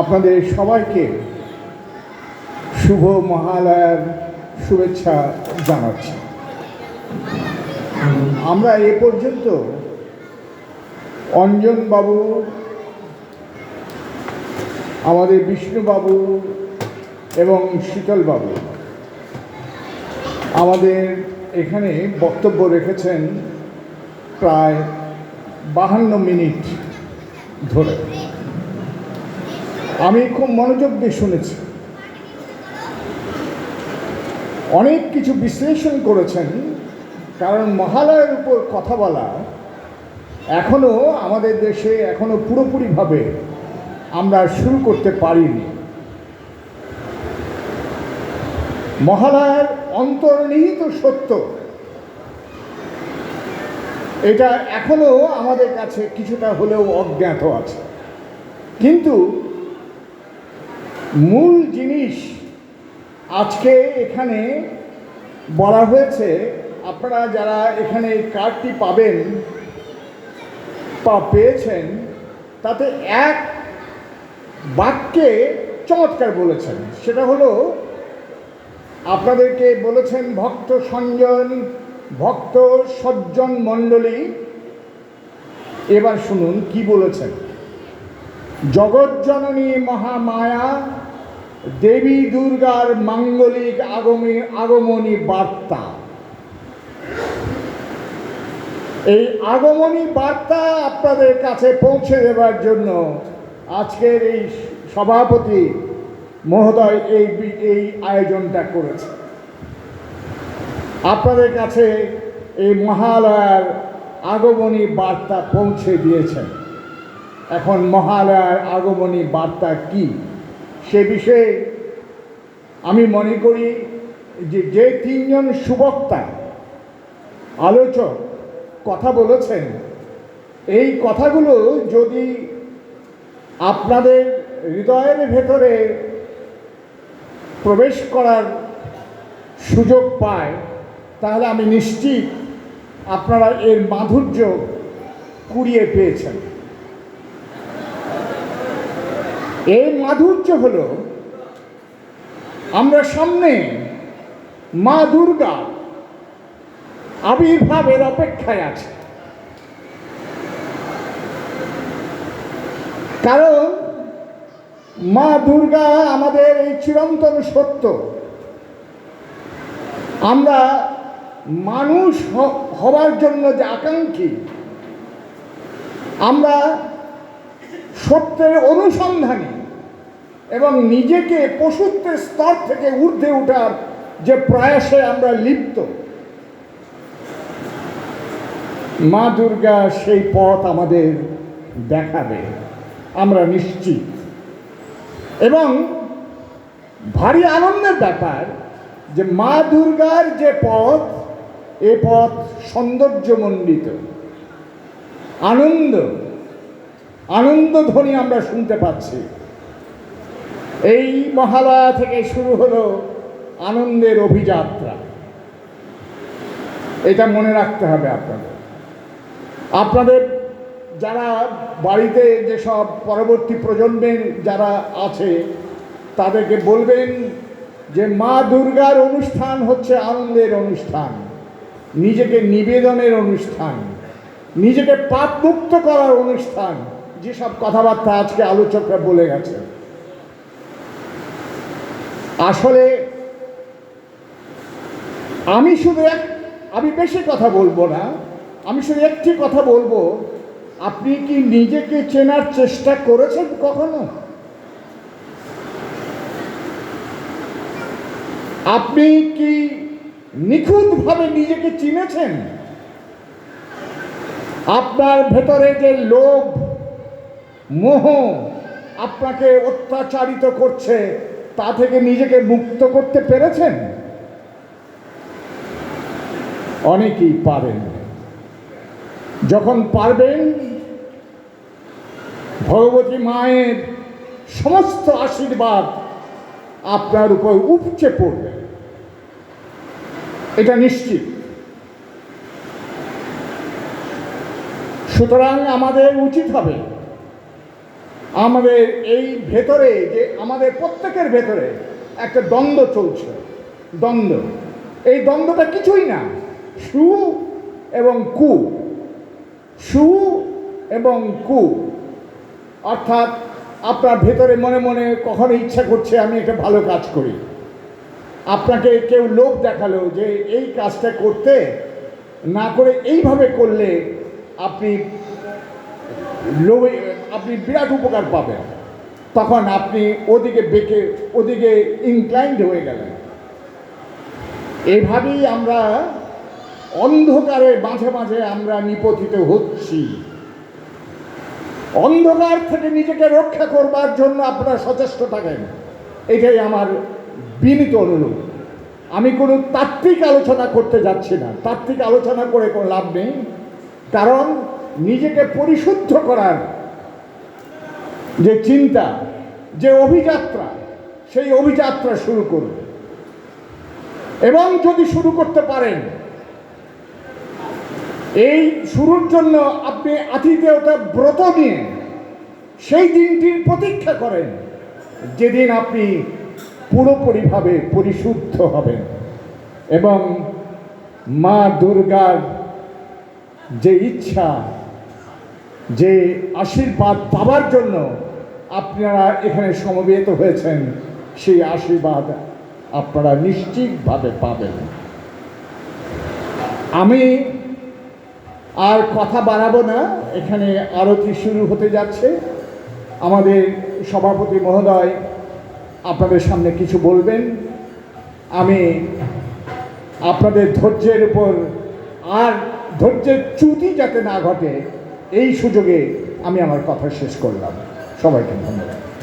আপনাদের সবাইকে শুভ মহালয়ার শুভেচ্ছা জানাচ্ছি। আমরা এ পর্যন্ত অঞ্জনবাবু, আমাদের বিষ্ণুবাবু এবং শীতলবাবু আমাদের এখানে বক্তব্য রেখেছেন প্রায় বাহান্ন মিনিট ধরে। আমি খুব মনোযোগ দিয়ে শুনেছি। অনেক কিছু বিশ্লেষণ করেছেন, কারণ মহালয়ের উপর কথা বলা এখনও আমাদের দেশে এখনও পুরোপুরিভাবে আমরা শুরু করতে পারিনি। মহালয়ার অন্তর্নিহিত সত্য, এটা এখনও আমাদের কাছে কিছুটা হলেও অজ্ঞাত আছে। কিন্তু মূল জিনিস আজকে এখানে বলা হয়েছে, আপনারা যারা এখানে কার্ডটি পাবেন বা পেয়েছেন, তাতে এক বাক্যে চমৎকার বলেছেন। সেটা হলো, আপনাদেরকে বলেছেন ভক্ত সঞ্জন, ভক্ত সজ্জন মণ্ডলী। এবার শুনুন কি বলেছেন। জগজ্জননী মহামায়া দেবী দুর্গার মাঙ্গলিক আগমী আগমনী বার্তা। এই আগমনী বার্তা আপনাদের কাছে পৌঁছে দেওয়ার জন্য আজকের এই সভাপতি মহোদয় এই এই আয়োজনটা করেছে। আপনাদের কাছে এই মহালয়ার আগমনী বার্তা পৌঁছে দিয়েছেন। এখন মহালয়ার আগমনী বার্তা কি? সে বিষয়ে আমি মনে করি যে যে তিনজন সুবক্তা, আলোচক কথা বলেছেন, এই কথাগুলো যদি আপনাদের হৃদয়ের ভেতরে প্রবেশ করার সুযোগ পায়, তাহলে আমি নিশ্চিত আপনারা এর মাধুর্য কুড়িয়ে পেয়েছেন। এই মাধুর্য হলো, আমরা সামনে মা দুর্গা আবির্ভাবের অপেক্ষায় আছে। কারণ মা দুর্গা আমাদের এই চিরন্তন সত্য। আমরা মানুষ হওয়ার জন্য যে আকাঙ্ক্ষী, আমরা সত্যের অনুসন্ধানী। এবং নিজেকে পশুত্বের স্তর থেকে ঊর্ধ্বে ওঠার যে প্রয়াসে আমরা লিপ্ত। মা দুর্গা সেই পথ আমাদের দেখাবে, আমরা নিশ্চিত। এবং ভারী আনন্দের ব্যাপার যে মা দুর্গার যে পথ, এ পথ সৌন্দর্যমণ্ডিত। আনন্দ আনন্দ ধ্বনি আমরা শুনতে পাচ্ছি। এই মহালয়া থেকে শুরু হলো আনন্দের অভিযাত্রা। এটা মনে রাখতে হবে আপনাদের। আপনাদের যারা বাড়িতে যেসব পরবর্তী প্রজন্মের যারা আছে, তাদেরকে বলবেন যে মা দুর্গার অনুষ্ঠান হচ্ছে আনন্দের অনুষ্ঠান, নিজেকে নিবেদনের অনুষ্ঠান, নিজেকে পাপমুক্ত করার অনুষ্ঠান, যেসব কথাবার্তা আজকে আলোচকরা বলে গেছে আসলে আমি শুধু এক, আমি বেশি কথা বলব না, আমি শুধু একটি কথা বলব, আপনি কি নিজেকে চেনার চেষ্টা করেছেন কখনো? আপনি কি নিখুঁতভাবে নিজেকে চিনেছেন? আপনার ভেতরে যে লোভ, মোহ আপনাকে অত্যাচারিত করছে তা থেকে নিজেকে মুক্ত করতে পেরেছেন? অনেকেই পারেন। যখন পারবেন, ভগবতী মায়ের সমস্ত আশীর্বাদ আপনার উপর উপচে পড়বে। এটা নিশ্চিত। সুতরাং আমাদের উচিত হবে আমাদের এই ভেতরে যে আমাদের প্রত্যেকের ভেতরে একটা দ্বন্দ্ব চলছে। দ্বন্দ্ব। এই দ্বন্দ্বটা কিছুই না। সু এবং কু। সু এবং কু। অর্থাৎ আপনার ভেতরে মনে মনে কখনো ইচ্ছা করছে আমি একটা ভালো কাজ করি। আপনাকে কেউ লোভ দেখাল যে এই কাজটা করতে না করে এইভাবে করলে আপনি লোভে আপনি বিরাট উপকার পাবেন। তখন আপনি ওদিকে বেঁকে, ওদিকে ইনক্লাইন্ড হয়ে গেলেন। এভাবেই আমরা অন্ধকারে মাঝে মাঝে আমরা নিপতিত হচ্ছি। অন্ধকার থেকে নিজেকে রক্ষা করবার জন্য আপনারা সচেষ্ট থাকেন। এটাই আমার বিনীত অনুরোধ। আমি কোনো তাত্ত্বিক আলোচনা করতে যাচ্ছি না। তাত্ত্বিক আলোচনা করে কোনো লাভ নেই। কারণ নিজেকে পরিশুদ্ধ করার যে চিন্তা, যে অভিযাত্রা, সেই অভিযাত্রা শুরু করুন। এবং যদি শুরু করতে পারেন, এই শুরুর জন্য আপনি আতিথেয়তা ব্রত নিয়ে সেই দিনটির প্রতীক্ষা করেন, যেদিন আপনি পুরোপুরিভাবে পরিশুদ্ধ হবেন। এবং মা দুর্গার যে ইচ্ছা, যে আশীর্বাদ পাবার জন্য আপনারা এখানে সমবেত হয়েছেন, সেই আশীর্বাদ আপনারা নিশ্চিতভাবে পাবেন। আমি আর কথা বাড়াবো না, এখানে আরতি শুরু হতে যাচ্ছে। আমাদের সভাপতি মহোদয় আপনাদের সামনে কিছু বলবেন। আমি আপনাদের ধৈর্যের উপর আর ধৈর্যের চ্যুতি যাতে না ঘটে, এই সুযোগে আমি আমার কথা শেষ করলাম। সবাইকে ধন্যবাদ